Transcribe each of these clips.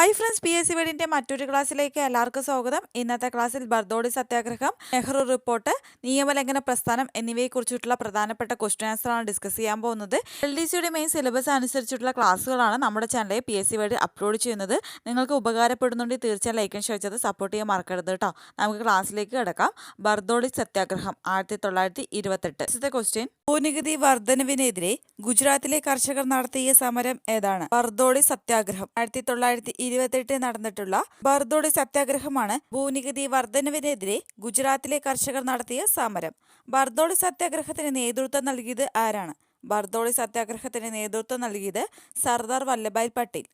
Hi friends P S C വേഡിന്റെ മറ്റൊരു ക്ലാസ്സിലേക്ക് എല്ലാവർക്കും സ്വാഗതം. ഇന്നത്തെ ക്ലാസ്സിൽ ബർദോഡി സത്യാഗ്രഹം നെഹ്റു റിപ്പോർട്ട് നിയമലംഘന പ്രസ്ഥാനം എന്നിവയെക്കുറിച്ചിട്ടുള്ള പ്രധാനപ്പെട്ട ക്വസ്റ്റ്യൻ ആൻസറാണ് ഡിസ്കസ് ചെയ്യാൻ പോകുന്നത്. എൽ ഡി സിയുടെ മെയിൻ സിലബസ് അനുസരിച്ചിട്ടുള്ള ക്ലാസ്സുകളാണ് നമ്മുടെ ചാനലിൽ പി എസ് സി വേണ്ടി അപ്ലോഡ് ചെയ്യുന്നത്. നിങ്ങൾക്ക് ഉപകാരപ്പെടുന്നുണ്ടെങ്കിൽ തീർച്ചയായും ലൈക്കും ചെയ്ത് സപ്പോർട്ട് ചെയ്യാൻ മറക്കരുത് കേട്ടോ നമുക്ക് ക്ലാസ്സിലേക്ക് കിടക്കാം. ബർദോഡി സത്യാഗ്രഹം ആയിരത്തി തൊള്ളായിരത്തി ഇരുപത്തെട്ട് ക്വസ്റ്റ്യൻ ഭൂനികുതി വർധനവിനെതിരെ ഗുജറാത്തിലെ കർഷകർ നടത്തിയ സമരം ഏതാണ്? ബർദോഡി സത്യാഗ്രഹം ആയിരത്തി തൊള്ളായിരത്തി ഇരുപത്തെട്ടിൽ നടന്നിട്ടുള്ള ബർദോഡ് സത്യാഗ്രഹമാണ് ഭൂനികുതി വർധനവിനെതിരെ ഗുജറാത്തിലെ കർഷകർ നടത്തിയ സമരം. ബർദോളി സത്യാഗ്രഹത്തിന് നേതൃത്വം നൽകിയത് ആരാണ്? ബർദോളി സത്യാഗ്രഹത്തിന് നേതൃത്വം നൽകിയത് സർദാർ വല്ലഭായ് പട്ടേൽ.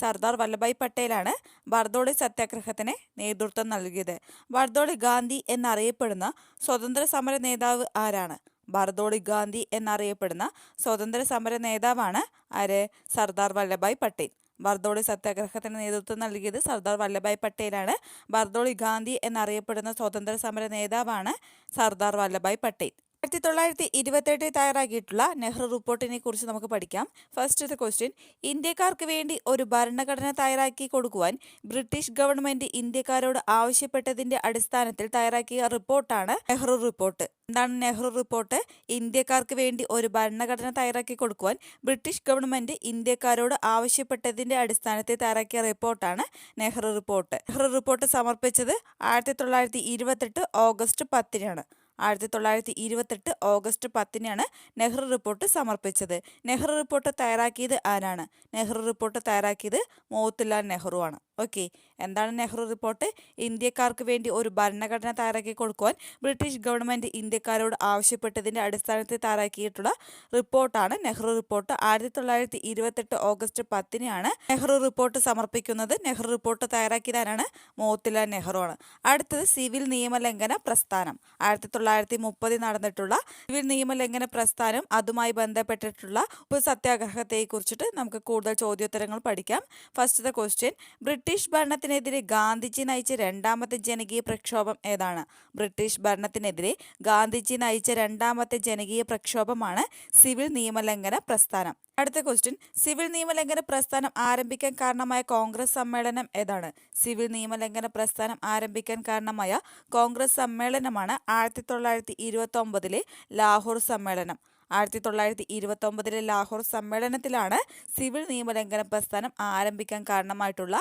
സർദാർ വല്ലഭായ് പട്ടേലാണ് ബർദോളി സത്യാഗ്രഹത്തിന് നേതൃത്വം നൽകിയത്. ബർദോളി ഗാന്ധി എന്നറിയപ്പെടുന്ന സ്വതന്ത്ര സമര നേതാവ് ആരാണ്? ബർദോളി ഗാന്ധി എന്നറിയപ്പെടുന്ന സ്വതന്ത്ര സമര നേതാവാണ് ആര്? സർദാർ വല്ലഭായ് പട്ടേൽ. ബർദോളി സത്യാഗ്രഹത്തിന് നേതൃത്വം നൽകിയത് സർദാർ വല്ലഭായ് പട്ടേലാണ്. ബർദോളി ഗാന്ധി എന്നറിയപ്പെടുന്ന സ്വാതന്ത്ര്യ സമര നേതാവാണ് സർദാർ വല്ലഭായ് പട്ടേൽ. ആയിരത്തി തൊള്ളായിരത്തി ഇരുപത്തെട്ടിൽ തയ്യാറാക്കിയിട്ടുള്ള നെഹ്റു റിപ്പോർട്ടിനെ കുറിച്ച് നമുക്ക് പഠിക്കാം. ഫസ്റ്റ് ക്വസ്റ്റ്യൻ ഇന്ത്യക്കാർക്ക് വേണ്ടി ഒരു ഭരണഘടന തയ്യാറാക്കി കൊടുക്കുവാൻ ബ്രിട്ടീഷ് ഗവൺമെന്റ് ഇന്ത്യക്കാരോട് ആവശ്യപ്പെട്ടതിന്റെ അടിസ്ഥാനത്തിൽ തയ്യാറാക്കിയ റിപ്പോർട്ടാണ് നെഹ്റു റിപ്പോർട്ട്. എന്താണ് നെഹ്റു റിപ്പോർട്ട്? ഇന്ത്യക്കാർക്ക് വേണ്ടി ഒരു ഭരണഘടന തയ്യാറാക്കി കൊടുക്കുവാൻ ബ്രിട്ടീഷ് ഗവൺമെന്റ് ഇന്ത്യക്കാരോട് ആവശ്യപ്പെട്ടതിന്റെ അടിസ്ഥാനത്തിൽ തയ്യാറാക്കിയ റിപ്പോർട്ടാണ് നെഹ്റു റിപ്പോർട്ട്. നെഹ്റു റിപ്പോർട്ട് സമർപ്പിച്ചത് ആയിരത്തി തൊള്ളായിരത്തി ഇരുപത്തെട്ട് ഓഗസ്റ്റ് പത്തിനാണ്. ആയിരത്തി തൊള്ളായിരത്തി ഇരുപത്തെട്ട് ഓഗസ്റ്റ് പത്തിനാണ് നെഹ്റു റിപ്പോർട്ട് സമർപ്പിച്ചത്. നെഹ്റു റിപ്പോർട്ട് തയ്യാറാക്കിയത് ആരാണ്? നെഹ്റു റിപ്പോർട്ട് തയ്യാറാക്കിയത് മോത്തിലാൽ നെഹ്റു ആണ്. ഓക്കെ. എന്താണ് നെഹ്റു റിപ്പോർട്ട്? ഇന്ത്യക്കാർക്ക് വേണ്ടി ഒരു ഭരണഘടന തയ്യാറാക്കി കൊടുക്കുവാൻ ബ്രിട്ടീഷ് ഗവൺമെന്റ് ഇന്ത്യക്കാരോട് ആവശ്യപ്പെട്ടതിന്റെ അടിസ്ഥാനത്തിൽ തയ്യാറാക്കിയിട്ടുള്ള റിപ്പോർട്ടാണ് നെഹ്റു റിപ്പോർട്ട്. ആയിരത്തി തൊള്ളായിരത്തി ഇരുപത്തെട്ട് ഓഗസ്റ്റ് പത്തിനാണ് നെഹ്റു റിപ്പോർട്ട് സമർപ്പിക്കുന്നത്. നെഹ്റു റിപ്പോർട്ട് തയ്യാറാക്കിയതാരാണ് മോത്തിലാൽ നെഹ്റു ആണ്. അടുത്തത് സിവിൽ നിയമലംഘന പ്രസ്ഥാനം. ആയിരത്തി തൊള്ളായിരത്തി മുപ്പതിൽ നടന്നിട്ടുള്ള സിവിൽ നിയമലംഘന പ്രസ്ഥാനം അതുമായി ബന്ധപ്പെട്ടിട്ടുള്ള ഉപസത്യാഗ്രഹത്തെ സത്യാഗ്രഹത്തെ കുറിച്ചിട്ട് നമുക്ക് കൂടുതൽ ചോദ്യോത്തരങ്ങൾ പഠിക്കാം. ഫസ്റ്റ് ദ ക്വസ്റ്റ്യൻ ബ്രിട്ടീഷ് ഭരണത്തിനെതിരെ ഗാന്ധിജി നയിച്ച രണ്ടാമത്തെ ജനകീയ പ്രക്ഷോഭം ഏതാണ്? ബ്രിട്ടീഷ് ഭരണത്തിനെതിരെ ഗാന്ധിജി നയിച്ച രണ്ടാമത്തെ ജനകീയ പ്രക്ഷോഭമാണ് സിവിൽ നിയമലംഘന പ്രസ്ഥാനം. അടുത്ത ക്വസ്റ്റ്യൻ സിവിൽ നിയമലംഘന പ്രസ്ഥാനം ആരംഭിക്കാൻ കാരണമായ കോൺഗ്രസ് സമ്മേളനം ഏതാണ്? സിവിൽ നിയമലംഘന പ്രസ്ഥാനം ആരംഭിക്കാൻ കാരണമായ കോൺഗ്രസ് സമ്മേളനമാണ് ആയിരത്തി തൊള്ളായിരത്തി ഇരുപത്തി ഒമ്പതിലെ ലാഹോർ സമ്മേളനം. ആയിരത്തി തൊള്ളായിരത്തി ഇരുപത്തി ഒമ്പതിലെ ലാഹോർ സമ്മേളനത്തിലാണ് സിവിൽ നിയമലംഘന പ്രസ്ഥാനം ആരംഭിക്കാൻ കാരണമായിട്ടുള്ള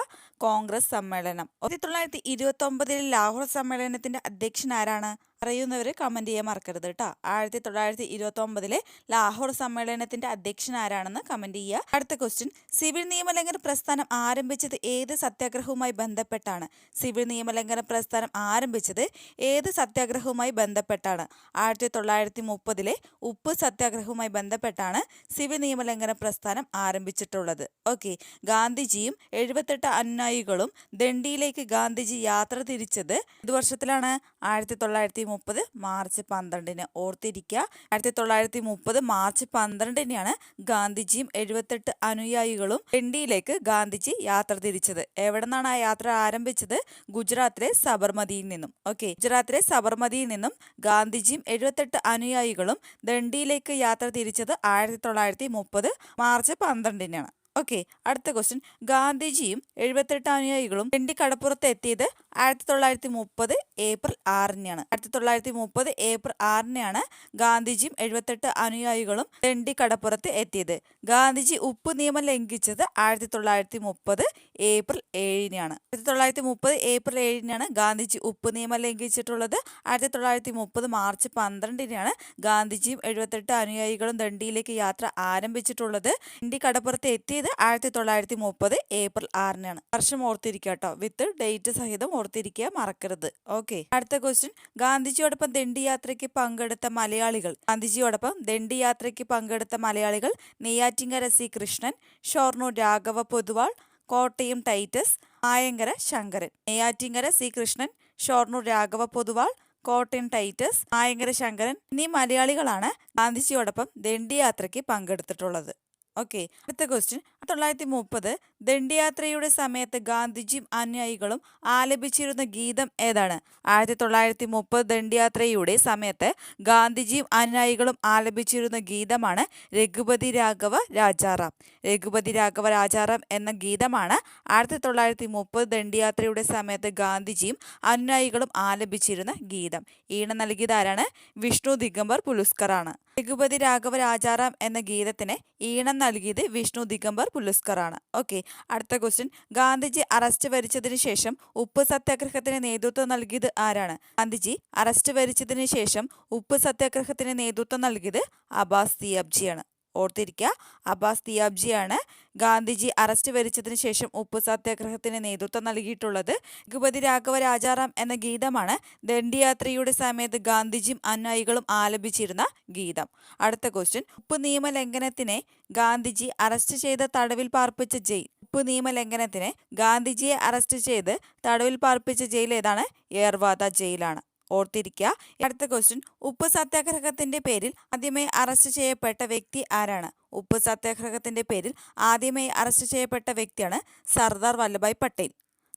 കോൺഗ്രസ് സമ്മേളനം. ആയിരത്തി തൊള്ളായിരത്തി ഇരുപത്തി ഒമ്പതിലെ ലാഹോർ സമ്മേളനത്തിന്റെ അധ്യക്ഷൻ ആരാണ്? അറിയുന്നവർ കമന്റ് ചെയ്യാൻ മറക്കരുത് കേട്ടോ ആയിരത്തി തൊള്ളായിരത്തി ഇരുപത്തി ഒമ്പതിലെ ലാഹോർ സമ്മേളനത്തിന്റെ അധ്യക്ഷൻ ആരാണെന്ന് കമന്റ് ചെയ്യുക അടുത്ത ക്വസ്റ്റ്യൻ സിവിൽ നിയമലംഘന പ്രസ്ഥാനം ആരംഭിച്ചത് ഏത് സത്യാഗ്രഹവുമായി ബന്ധപ്പെട്ടാണ്? സിവിൽ നിയമലംഘന പ്രസ്ഥാനം ആരംഭിച്ചത് ഏത് സത്യാഗ്രഹവുമായി ബന്ധപ്പെട്ടാണ്? ആയിരത്തി തൊള്ളായിരത്തി മുപ്പതിലെ ഉപ്പ് സത്യാഗ്രഹവുമായി ബന്ധപ്പെട്ടാണ് സിവിൽ നിയമലംഘന പ്രസ്ഥാനം ആരംഭിച്ചിട്ടുള്ളത്. ഓക്കെ ഗാന്ധിജിയും എഴുപത്തെട്ട് അനുയായികളും ദണ്ഡിയിലേക്ക് ഗാന്ധിജി യാത്ര തിരിച്ചത് ഏത് വർഷത്തിലാണ്? ആയിരത്തി തൊള്ളായിരത്തി മുപ്പത് മാർച്ച് പന്ത്രണ്ടിന് ഓർത്തിരിക്കുക. ആയിരത്തി തൊള്ളായിരത്തി മുപ്പത് മാർച്ച് പന്ത്രണ്ടിനാണ് ഗാന്ധിജിയും എഴുപത്തെട്ട് അനുയായികളും ഡൽഹിയിലേക്ക് ഗാന്ധിജി യാത്ര തിരിച്ചത്. എവിടെ നിന്നാണ് ആ യാത്ര ആരംഭിച്ചത്? ഗുജറാത്തിലെ സബർമതിയിൽ നിന്നും. ഓക്കെ. ഗുജറാത്തിലെ സബർമതിയിൽ നിന്നും ഗാന്ധിജിയും എഴുപത്തെട്ട് അനുയായികളും ദണ്ഡിയിലേക്ക് യാത്ര തിരിച്ചത് ആയിരത്തി തൊള്ളായിരത്തി മുപ്പത് മാർച്ച് പന്ത്രണ്ടിനാണ്. ഓക്കെ അടുത്ത ക്വസ്റ്റ്യൻ ഗാന്ധിജിയും എഴുപത്തെട്ട് അനുയായികളും ദണ്ഡി കടപ്പുറത്ത് എത്തിയത് ആയിരത്തി തൊള്ളായിരത്തി മുപ്പത് ഏപ്രിൽ ആറിനാണ് ആയിരത്തി തൊള്ളായിരത്തി മുപ്പത് ഏപ്രിൽ ആറിനാണ് ഗാന്ധിജിയും എഴുപത്തെട്ട് അനുയായികളും ദണ്ഡി കടപ്പുറത്ത് എത്തിയത്. ഗാന്ധിജി ഉപ്പ് നിയമം ലംഘിച്ചത് ആയിരത്തി തൊള്ളായിരത്തി മുപ്പത് ഏപ്രിൽ ഏഴിനാണ്. ആയിരത്തി തൊള്ളായിരത്തി മുപ്പത് ഏപ്രിൽ ഏഴിനാണ് ഗാന്ധിജി ഉപ്പ് നിയമം ലംഘിച്ചിട്ടുള്ളത്. ആയിരത്തി തൊള്ളായിരത്തി മുപ്പത് മാർച്ച് പന്ത്രണ്ടിനാണ് ഗാന്ധിജിയും എഴുപത്തെട്ട് അനുയായികളും ദണ്ഡിയിലേക്ക് യാത്ര ആരംഭിച്ചിട്ടുള്ളത്. ഇന്ത്യ കടപ്പുറത്ത് എത്തിയത് ആയിരത്തി തൊള്ളായിരത്തി മുപ്പത് ഏപ്രിൽ ആറിനാണ്. വർഷം ഓർത്തിരിക്കുക കേട്ടോ വിത്ത് ഡേറ്റ് സഹിതം ഓർത്തിരിക്കുക മറക്കരുത്. ഓക്കെ. അടുത്ത ക്വസ്റ്റ്യൻ. ഗാന്ധിജിയോടൊപ്പം ദണ്ഡി യാത്രയ്ക്ക് പങ്കെടുത്ത മലയാളികൾ. ഗാന്ധിജിയോടൊപ്പം ദണ്ഡി യാത്രയ്ക്ക് പങ്കെടുത്ത മലയാളികൾ Neyyattinkara C Krishnan Shoranur Raghava Poduval Kottayam Titus Ayankara Sankaran. Neyyattinkara C Krishnan Shoranur Raghava Poduval Kottayam Titus Ayankara Sankaran എന്നീ മലയാളികളാണ് ഗാന്ധിജിയോടൊപ്പം ദണ്ഡിയാത്രയ്ക്ക് പങ്കെടുത്തിട്ടുള്ളത്. ഓക്കെ അടുത്ത ക്വസ്റ്റ്യൻ തൊള്ളായിരത്തി മുപ്പത് ദണ്ഡിയാത്രയുടെ സമയത്ത് ഗാന്ധിജിയും അനുയായികളും ആലപിച്ചിരുന്ന ഗീതം ഏതാണ്? ആയിരത്തി തൊള്ളായിരത്തി മുപ്പത് ദണ്ഡിയാത്രയുടെ സമയത്ത് ഗാന്ധിജിയും അനുയായികളും ആലപിച്ചിരുന്ന ഗീതമാണ് രഘുപതി രാഘവ രാജാറാം. രഘുപതി രാഘവ രാജാറാം എന്ന ഗീതമാണ് ആയിരത്തി തൊള്ളായിരത്തി മുപ്പത് ദണ്ഡിയാത്രയുടെ സമയത്ത് ഗാന്ധിജിയും അനുയായികളും ആലപിച്ചിരുന്ന ഗീതം. ഈണം നൽകിയതാരാണ് വിഷ്ണു ദിഗംബർ പുലുസ്കറാണ്. രഘുപതി രാഘവ രാജാറാം എന്ന ഗീതത്തിന് ഈണം നൽകിയത് വിഷ്ണു ദിഗംബർ പുലുസ്കറാണ് ഓക്കെ അടുത്ത ക്വസ്റ്റ്യൻ ഗാന്ധിജി അറസ്റ്റ് വരിച്ചതിന് ശേഷം ഉപ്പ് സത്യാഗ്രഹത്തിന് നേതൃത്വം നൽകിയത് ആരാണ്? ഗാന്ധിജി അറസ്റ്റ് വരിച്ചതിന് ശേഷം ഉപ്പ് സത്യാഗ്രഹത്തിന് നേതൃത്വം നൽകിയത് അബാസ് തിയാബ്ജിയാണ് ഓർത്തിരിക്കുക. അബ്ബാസ് തിയാബ്ജിയാണ് ഗാന്ധിജി അറസ്റ്റ് വരിച്ചതിന് ശേഷം ഉപ്പ് സത്യാഗ്രഹത്തിന് നേതൃത്വം നൽകിയിട്ടുള്ളത്. ഗുപതി രാഘവ രാജാറാം എന്ന ഗീതമാണ് ദണ്ഡിയാത്രയുടെ സമയത്ത് ഗാന്ധിജിയും അനുയായികളും ആലപിച്ചിരുന്ന ഗീതം. അടുത്ത ക്വസ്റ്റ്യൻ ഉപ്പ് നിയമ ലംഘനത്തിനെ ഗാന്ധിജി അറസ്റ്റ് ചെയ്ത തടവിൽ പാർപ്പിച്ച ജയിൽ. ഉപ്പ് നിയമ ലംഘനത്തിന് ഗാന്ധിജിയെ അറസ്റ്റ് ചെയ്ത് തടവിൽ പാർപ്പിച്ച ജയിൽ ഏതാണ്? ഏർവാദ ജയിലാണ്. ഓർത്തിരിക്കുക. അടുത്ത ക്വസ്റ്റ്യൻ ഉപ്പ് സത്യാഗ്രഹത്തിന്റെ പേരിൽ ആദ്യമായി അറസ്റ്റ് ചെയ്യപ്പെട്ട വ്യക്തി ആരാണ്? ഉപ്പ് സത്യാഗ്രഹത്തിന്റെ പേരിൽ ആദ്യമായി അറസ്റ്റ് ചെയ്യപ്പെട്ട വ്യക്തിയാണ് സർദാർ വല്ലഭായ് പട്ടേൽ.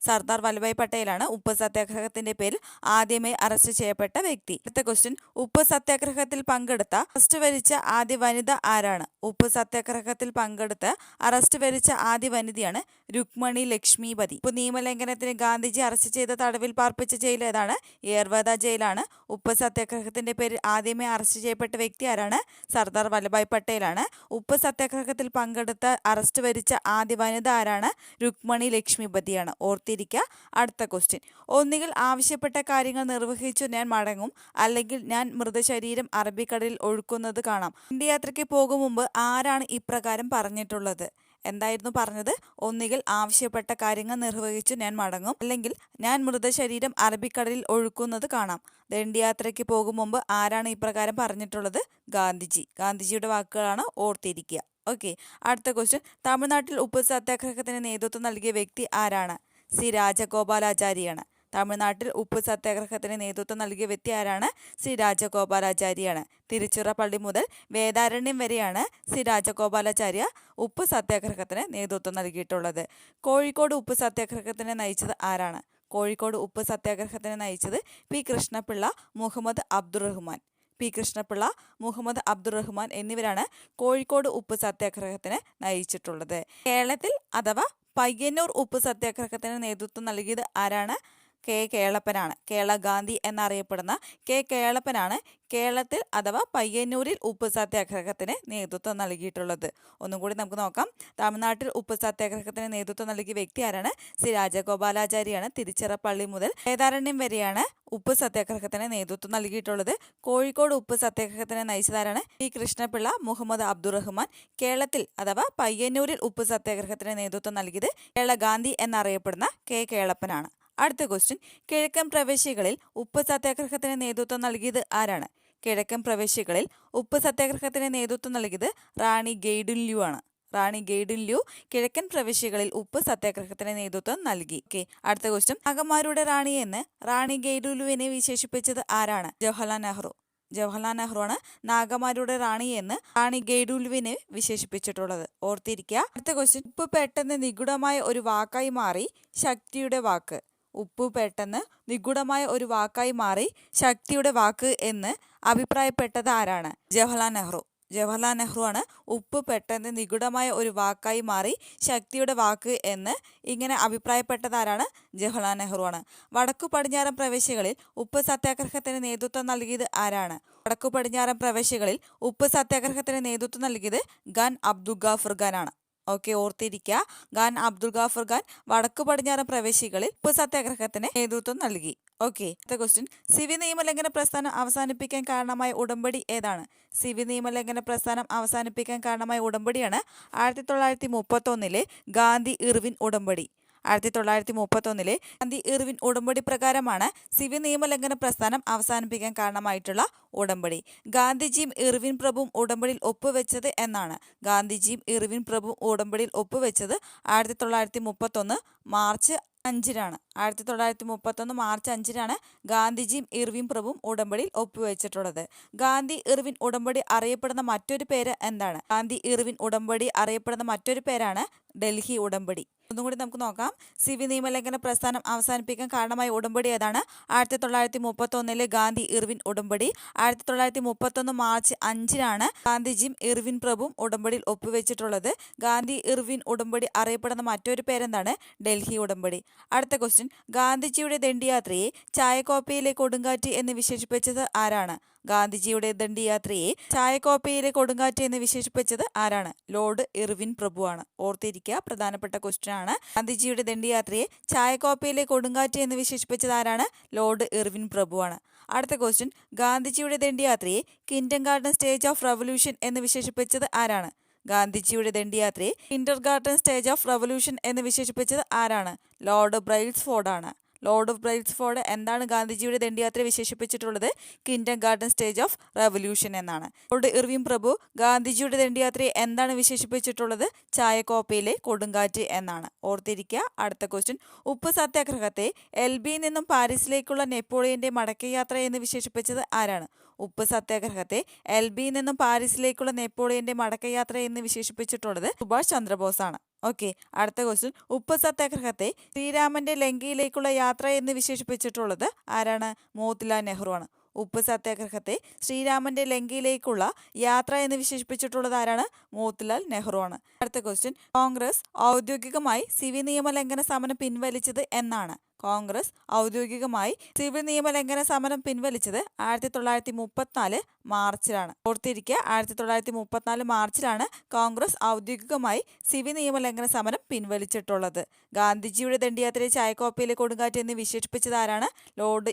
സർദാർ വല്ലഭായ് പട്ടേലാണ് ഉപ്പ് സത്യാഗ്രഹത്തിന്റെ പേരിൽ ആദ്യമായി അറസ്റ്റ് ചെയ്യപ്പെട്ട വ്യക്തി. അടുത്ത ക്വസ്റ്റ്യൻ ഉപ്പ് സത്യാഗ്രഹത്തിൽ പങ്കെടുത്ത അറസ്റ്റ് വരിച്ച ആദ്യ വനിത ആരാണ്? ഉപ്പ് സത്യാഗ്രഹത്തിൽ പങ്കെടുത്ത് അറസ്റ്റ് വരിച്ച ആദ്യ വനിതയാണ് രുക്മണി ലക്ഷ്മിപതി. ഉപ്പ് നിയമലംഘനത്തിന് ഗാന്ധിജി അറസ്റ്റ് ചെയ്ത തടവിൽ പാർപ്പിച്ച ജയിൽ ഏതാണ്? ഏർവദ ജയിലാണ്. ഉപ്പ് സത്യാഗ്രഹത്തിന്റെ പേരിൽ ആദ്യമേ അറസ്റ്റ് ചെയ്യപ്പെട്ട വ്യക്തി ആരാണ്? സർദാർ വല്ലഭായ് പട്ടേലാണ്. ഉപ്പ് സത്യാഗ്രഹത്തിൽ പങ്കെടുത്ത അറസ്റ്റ് വരിച്ച ആദ്യ വനിത ആരാണ്? രുക്മണി ലക്ഷ്മിപതിയാണ്. ഓർത്തിരിക്കുക അടുത്ത ക്വസ്റ്റ്യൻ ഒന്നുകിൽ ആവശ്യപ്പെട്ട കാര്യങ്ങൾ നിർവഹിച്ചു ഞാൻ മടങ്ങും. അല്ലെങ്കിൽ ഞാൻ മൃതശരീരം അറബിക്കടലിൽ ഒഴുക്കുന്നത് കാണാം. ഇന്ത്യ യാത്രയ്ക്ക് പോകും മുമ്പ് ആരാണ് ഇപ്രകാരം പറഞ്ഞിട്ടുള്ളത്? എന്തായിരുന്നു പറഞ്ഞത്? ഒന്നുകിൽ ആവശ്യപ്പെട്ട കാര്യങ്ങൾ നിർവഹിച്ചു ഞാൻ മടങ്ങും. അല്ലെങ്കിൽ ഞാൻ മൃതശരീരം അറബിക്കടലിൽ ഒഴുക്കുന്നത് കാണാം. ദണ്ഡിയാത്രയ്ക്ക് പോകും മുമ്പ് ആരാണ് ഇപ്രകാരം പറഞ്ഞിട്ടുള്ളത്? ഗാന്ധിജി. ഗാന്ധിജിയുടെ വാക്കുകളാണ് ഓർത്തിരിക്കുക ഓക്കെ അടുത്ത ക്വസ്റ്റ്യൻ തമിഴ്നാട്ടിൽ ഉപ്പ് സത്യാഗ്രഹത്തിന് നേതൃത്വം നൽകിയ വ്യക്തി ആരാണ്? സി രാജഗോപാലാചാരിയാണ്. തമിഴ്നാട്ടിൽ ഉപ്പ് സത്യാഗ്രഹത്തിന് നേതൃത്വം നൽകിയ വ്യക്തി ആരാണ്? ശ്രീ രാജഗോപാലാചാരിയാണ്. തിരുച്ചിറപ്പള്ളി മുതൽ വേദാരണ്യം വരെയാണ് ശ്രീ രാജഗോപാലാചാര്യ ഉപ്പ് സത്യാഗ്രഹത്തിന് നേതൃത്വം നൽകിയിട്ടുള്ളത്. കോഴിക്കോട് ഉപ്പ് സത്യാഗ്രഹത്തിന് നയിച്ചത് ആരാണ്? കോഴിക്കോട് ഉപ്പ് സത്യാഗ്രഹത്തിന് നയിച്ചത് പി കൃഷ്ണപിള്ള മുഹമ്മദ് അബ്ദുറഹ്മാൻ. പി കൃഷ്ണപിള്ള മുഹമ്മദ് അബ്ദുറഹ്മാൻ എന്നിവരാണ് കോഴിക്കോട് ഉപ്പ് സത്യാഗ്രഹത്തിന് നയിച്ചിട്ടുള്ളത്. കേരളത്തിൽ അഥവാ പയ്യന്നൂർ ഉപ്പ് സത്യാഗ്രഹത്തിന് നേതൃത്വം നൽകിയത് ആരാണ്? കെ കേളപ്പനാണ്. കേരള ഗാന്ധി എന്നറിയപ്പെടുന്ന കെ കേളപ്പനാണ് കേരളത്തിൽ അഥവാ പയ്യന്നൂരിൽ ഉപ്പ് സത്യാഗ്രഹത്തിന് നേതൃത്വം നൽകിയിട്ടുള്ളത്. ഒന്നും കൂടി നമുക്ക് നോക്കാം. തമിഴ്നാട്ടിൽ ഉപ്പ് സത്യാഗ്രഹത്തിന് നേതൃത്വം നൽകിയ വ്യക്തി ആരാണ്? ശ്രീ രാജഗോപാലാചാരിയാണ്. തിരുച്ചിറപ്പള്ളി മുതൽ വേദാരണ്യം വരെയാണ് ഉപ്പ് സത്യാഗ്രഹത്തിന് നേതൃത്വം നൽകിയിട്ടുള്ളത്. കോഴിക്കോട് ഉപ്പ് സത്യാഗ്രഹത്തിന് നയിച്ചതാരാണ്? പി. കൃഷ്ണപിള്ള മുഹമ്മദ് അബ്ദുറഹ്മാൻ. കേരളത്തിൽ അഥവാ പയ്യന്നൂരിൽ ഉപ്പ് സത്യാഗ്രഹത്തിന് നേതൃത്വം നൽകിയത് കേരള ഗാന്ധി എന്നറിയപ്പെടുന്ന കെ. കേളപ്പനാണ്. അടുത്ത ക്വസ്റ്റ്യൻ കിഴക്കൻ പ്രവേശികളിൽ ഉപ്പ് സത്യാഗ്രഹത്തിന് നേതൃത്വം നൽകിയത് ആരാണ്? കിഴക്കൻ പ്രവേശികളിൽ ഉപ്പ് സത്യാഗ്രഹത്തിന് നേതൃത്വം നൽകിയത് റാണി ഗെയ്ഡുല്യു ആണ് റാണി ഗെയ്ഡുല്യു കിഴക്കൻ പ്രവിശ്യകളിൽ ഉപ്പ് സത്യാഗ്രഹത്തിന് നേതൃത്വം നൽകി. ഓക്കെ അടുത്ത ക്വസ്റ്റ്യൻ. നാഗന്മാരുടെ റാണി എന്ന് റാണി ഗെയ്ഡുല്യുവിനെ വിശേഷിപ്പിച്ചത് ആരാണ്? ജവഹർലാൽ നെഹ്റു. ജവഹർലാൽ നെഹ്റുവാണ് നാഗമാരുടെ റാണി എന്ന് റാണി ഗെയ്ഡുലുവിനെ വിശേഷിപ്പിച്ചിട്ടുള്ളത്. ഓർത്തിരിക്കുക അടുത്ത ക്വസ്റ്റ്യൻ. ഉപ്പ് പെട്ടെന്ന് നിഗൂഢമായ ഒരു വാക്കായി മാറി ശക്തിയുടെ വാക്ക്. ഉപ്പ് പെട്ടെന്ന് നിഗൂഢമായ ഒരു വാക്കായി മാറി ശക്തിയുടെ വാക്ക് എന്ന് അഭിപ്രായപ്പെട്ടത് ആരാണ്? ജവഹർലാൽ നെഹ്റു. ജവഹർലാൽ നെഹ്റു ആണ് ഉപ്പ് പെട്ടെന്ന് നിഗൂഢമായ ഒരു വാക്കായി മാറി ശക്തിയുടെ വാക്ക് എന്ന് ഇങ്ങനെ അഭിപ്രായപ്പെട്ടതാരാണ് ജവഹർലാൽ നെഹ്റു ആണ് വടക്കു പടിഞ്ഞാറൻ പ്രവേശികളിൽ ഉപ്പ് സത്യാഗ്രഹത്തിന് നേതൃത്വം നൽകിയത് ആരാണ്? വടക്കു പടിഞ്ഞാറൻ പ്രവേശികളിൽ ഉപ്പ് സത്യാഗ്രഹത്തിന് നേതൃത്വം നൽകിയത് ഖാൻ അബ്ദുൽ ഗാഫർ ഖാൻ ആണ് ഓക്കെ ഓർത്തിരിക്കുക. ഖാൻ അബ്ദുൾ ഗാഫർ ഖാൻ വടക്കു പടിഞ്ഞാറൻ പ്രവേശികളിൽ സത്യാഗ്രഹത്തിന് നേതൃത്വം നൽകി. ഓക്കെ അടുത്ത ക്വസ്റ്റ്യൻ സിവി നിയമലംഘന പ്രസ്ഥാനം അവസാനിപ്പിക്കാൻ കാരണമായ ഉടമ്പടി ഏതാണ്? സിവി നിയമലംഘന പ്രസ്ഥാനം അവസാനിപ്പിക്കാൻ കാരണമായ ഉടമ്പടിയാണ് ആയിരത്തി തൊള്ളായിരത്തി മുപ്പത്തൊന്നിലെ ഗാന്ധി ഇർവിൻ ഉടമ്പടി. ആയിരത്തി തൊള്ളായിരത്തി മുപ്പത്തൊന്നിലെ ഗാന്ധി ഇർവിൻ ഉടമ്പടി പ്രകാരമാണ് സിവിൽ നിയമലംഘന പ്രസ്ഥാനം അവസാനിപ്പിക്കാൻ കാരണമായിട്ടുള്ള ഉടമ്പടി. ഗാന്ധിജിയും ഇർവിൻ പ്രഭുവും ഉടമ്പടിയിൽ ഒപ്പുവെച്ചത് എന്നാണ്. ഗാന്ധിജിയും ഇർവിൻ പ്രഭുവും ഉടമ്പടിയിൽ ഒപ്പുവെച്ചത് ആയിരത്തി തൊള്ളായിരത്തി മുപ്പത്തൊന്ന് മാർച്ച് അഞ്ചിനാണ്. ആയിരത്തി തൊള്ളായിരത്തി മുപ്പത്തൊന്ന് മാർച്ച് അഞ്ചിനാണ് ഗാന്ധിജിയും ഇർവിൻ പ്രഭുവും ഉടമ്പടിയിൽ ഒപ്പുവെച്ചിട്ടുള്ളത്. ഗാന്ധി ഇർവിൻ ഉടമ്പടി അറിയപ്പെടുന്ന മറ്റൊരു പേര് എന്താണ്? ഗാന്ധി ഇർവിൻ ഉടമ്പടി അറിയപ്പെടുന്ന മറ്റൊരു പേരാണ് ഡൽഹി ഉടമ്പടി. ഒന്നുകൂടി നമുക്ക് നോക്കാം. സിവി നിയമലംഘന പ്രസ്ഥാനം അവസാനിപ്പിക്കാൻ കാരണമായ ഉടമ്പടി ഏതാണ്? ആയിരത്തി തൊള്ളായിരത്തി മുപ്പത്തൊന്നിലെ ഗാന്ധി ഇർവിൻ ഉടമ്പടി. ആയിരത്തി തൊള്ളായിരത്തി മുപ്പത്തൊന്ന് മാർച്ച് അഞ്ചിനാണ് ഗാന്ധിജിയും ഇർവിൻ പ്രഭുവും ഉടമ്പടിയിൽ ഒപ്പുവെച്ചിട്ടുള്ളത്. ഗാന്ധി ഇർവിൻ ഉടമ്പടി അറിയപ്പെടുന്ന മറ്റൊരു പേരെന്താണ്? ഡൽഹി ഉടമ്പടി. അടുത്ത ക്വസ്റ്റ്യൻ ഗാന്ധിജിയുടെ ദണ്ഡിയാത്രയെ ചായക്കോപ്പയിലെ കൊടുങ്കാറ്റ് എന്ന് വിശേഷിപ്പിച്ചത് ആരാണ്? ഗാന്ധിജിയുടെ ദണ്ഡിയാത്രയെ ചായക്കോപ്പയിലെ കൊടുങ്കാറ്റ് എന്ന് വിശേഷിപ്പിച്ചത് ആരാണ്? ലോർഡ് ഇർവിൻ പ്രഭുവാണ്. ഓർത്തിരിക്കുക പ്രധാനപ്പെട്ട ക്വസ്റ്റ്യൻ ആണ്. ഗാന്ധിജിയുടെ ദണ്ഡിയാത്രയെ ചായക്കോപ്പയിലെ കൊടുങ്കാറ്റ് എന്ന് വിശേഷിപ്പിച്ചത് ആരാണ്? ലോർഡ് ഇർവിൻ പ്രഭുവാണ്. അടുത്ത ക്വസ്റ്റ്യൻ ഗാന്ധിജിയുടെ ദണ്ഡിയാത്രയെ kindergarten stage of revolution എന്ന് വിശേഷിപ്പിച്ചത് ആരാണ്? ഗാന്ധിജിയുടെ ദണ്ഡിയാത്രയെ kindergarten stage of revolution എന്ന് വിശേഷിപ്പിച്ചത് ആരാണ്? ലോർഡ് ബ്രൈൽസ്ഫോർഡ് ആണ്. ലോർഡ് ഓഫ് ബ്രൈൽസ്ഫോർഡ് എന്താണ് ഗാന്ധിജിയുടെ ദണ്ഡിയാത്ര വിശേഷിപ്പിച്ചിട്ടുള്ളത്? Kindergarten stage of revolution എന്നാണ്. ലോർഡ് ഇർവിൻ പ്രഭു ഗാന്ധിജിയുടെ ദണ്ഡിയാത്രയെ എന്താണ് വിശേഷിപ്പിച്ചിട്ടുള്ളത്? ചായക്കോപ്പയിലെ കൊടുങ്കാറ്റ് എന്നാണ്. ഓർത്തിരിക്കുക അടുത്ത ക്വസ്റ്റ്യൻ ഉപ്പ് സത്യാഗ്രഹത്തെ എൽ ബിയിൽ നിന്നും പാരീസിലേക്കുള്ള നെപ്പോളിയന്റെ മടക്കയാത്ര എന്ന് വിശേഷിപ്പിച്ചത് ആരാണ്? ഉപ്പ് സത്യാഗ്രഹത്തെ എൽ ബിയിൽ നിന്നും പാരീസിലേക്കുള്ള നെപ്പോളിയന്റെ മടക്കയാത്ര എന്ന് വിശേഷിപ്പിച്ചിട്ടുള്ളത് സുഭാഷ് ചന്ദ്രബോസാണ്. ഓക്കെ അടുത്ത ക്വസ്റ്റ്യൻ ഉപ്പ് സത്യാഗ്രഹത്തെ ശ്രീരാമന്റെ ലങ്കയിലേക്കുള്ള യാത്ര എന്ന് വിശേഷിപ്പിച്ചിട്ടുള്ളത് ആരാണ്? മോത്തിലാൽ നെഹ്റു ആണ്. ഉപ്പ് സത്യാഗ്രഹത്തെ ശ്രീരാമന്റെ ലങ്കയിലേക്കുള്ള യാത്ര എന്ന് വിശേഷിപ്പിച്ചിട്ടുള്ളത് ആരാണ്? മോത്തിലാൽ നെഹ്റു ആണ്. അടുത്ത ക്വസ്റ്റ്യൻ കോൺഗ്രസ് ഔദ്യോഗികമായി സിവി നിയമലംഘന സമരം പിൻവലിച്ചത് എന്നാണ്. കോൺഗ്രസ് ഔദ്യോഗികമായി സിവിൽ നിയമലംഘന സമരം പിൻവലിച്ചത് ആയിരത്തി തൊള്ളായിരത്തി മുപ്പത്തിനാല് മാർച്ചിലാണ്. ഓർത്തിരിക്കുക ആയിരത്തി തൊള്ളായിരത്തി മുപ്പത്തിനാല് മാർച്ചിലാണ് കോൺഗ്രസ് ഔദ്യോഗികമായി സിവിൽ നിയമലംഘന സമരം പിൻവലിച്ചിട്ടുള്ളത്. ഗാന്ധിജിയുടെ ദണ്ഡിയാത്രയെ ചായക്കോപ്പയിലെ കൊടുങ്കാറ്റ് എന്ന് വിശേഷിപ്പിച്ചത് ആരാണ്? ലോർഡ്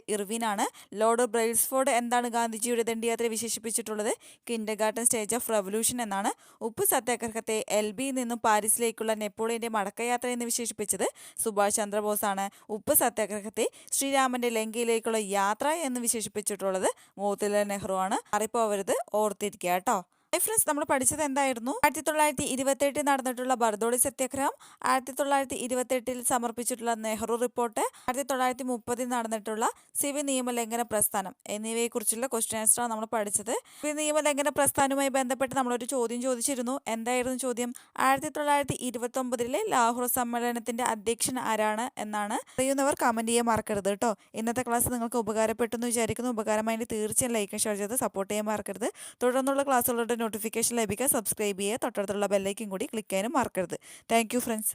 ആണ് ലോർഡ് ബ്രൈൽസ്ഫോർഡ് എന്താണ് ഗാന്ധിജിയുടെ ദണ്ഡിയാത്രയെ വിശേഷിപ്പിച്ചിട്ടുള്ളത്? Kindergarten stage of revolution എന്നാണ് ഉപ്പ് സത്യാഗ്രഹത്തെ എൽ ബിയിൽ നിന്നും പാരീസിലേക്കുള്ള നെപ്പോളിയന്റെ മടക്കയാത്ര എന്ന് വിശേഷിപ്പിച്ചത് സുഭാഷ് ചന്ദ്രബോസാണ്. ഉപ്പ് സത്യാഗ്രഹത്തെ ശ്രീരാമന്റെ ലങ്കയിലേക്കുള്ള യാത്ര എന്ന് വിശേഷിപ്പിച്ചിട്ടുള്ളത് മോത്തിലാൽ നെഹ്റു ആണ് അറിപ്പോവരുത് ഓർത്തിരിക്കുക കേട്ടോ. ഫ്രണ്ട്സ് നമ്മൾ പഠിച്ചത് എന്തായിരുന്നു? ആയിരത്തി തൊള്ളായിരത്തി ഇരുപത്തെട്ടിൽ നടന്നിട്ടുള്ള ബർദോളി സത്യാഗ്രഹം ആയിരത്തി തൊള്ളായിരത്തി ഇരുപത്തെട്ടിൽ സമർപ്പിച്ചിട്ടുള്ള നെഹ്റു റിപ്പോർട്ട് ആയിരത്തി തൊള്ളായിരത്തി മുപ്പതിൽ നടന്നിട്ടുള്ള സിവിൽ നിയമലംഘന പ്രസ്ഥാനം എന്നിവയെക്കുറിച്ചുള്ള ക്വസ്റ്റ്യൻ ആൻസറാണ് നമ്മൾ പഠിച്ചത്. സിവിൽ നിയമലംഘന പ്രസ്ഥാനവുമായി ബന്ധപ്പെട്ട് നമ്മളൊരു ചോദ്യം ചോദിച്ചിരുന്നു. എന്തായിരുന്നു ചോദ്യം? ആയിരത്തി തൊള്ളായിരത്തി ഇരുപത്തി ഒമ്പതിലെ ലാഹോർ സമ്മേളനത്തിന്റെ അധ്യക്ഷൻ ആരാണ് എന്നാണ് അറിയുന്നവർ കമന്റ് ചെയ്യാൻ മറക്കരുത് കേട്ടോ. ഇന്നത്തെ ക്ലാസ് നിങ്ങൾക്ക് ഉപകാരപ്പെട്ടെന്ന് വിചാരിക്കുന്നു. ഉപകാരമായി തീർച്ചയായും ലൈക്ക് ഷെയർ ചെയ്ത് സപ്പോർട്ട് ചെയ്യാൻ മറക്കരുത്. തുടർന്നുള്ള ക്ലാസ്സുകളുടെ നോട്ടിഫിക്കേഷൻ ലഭിക്കാൻ സബ്സ്ക്രൈബ് ചെയ്യുക. തൊട്ടടുത്തുള്ള ബെല്ലൈക്കും കൂടി ക്ലിക്ക് ചെയ്യാനും മറക്കരുത്. Thank friends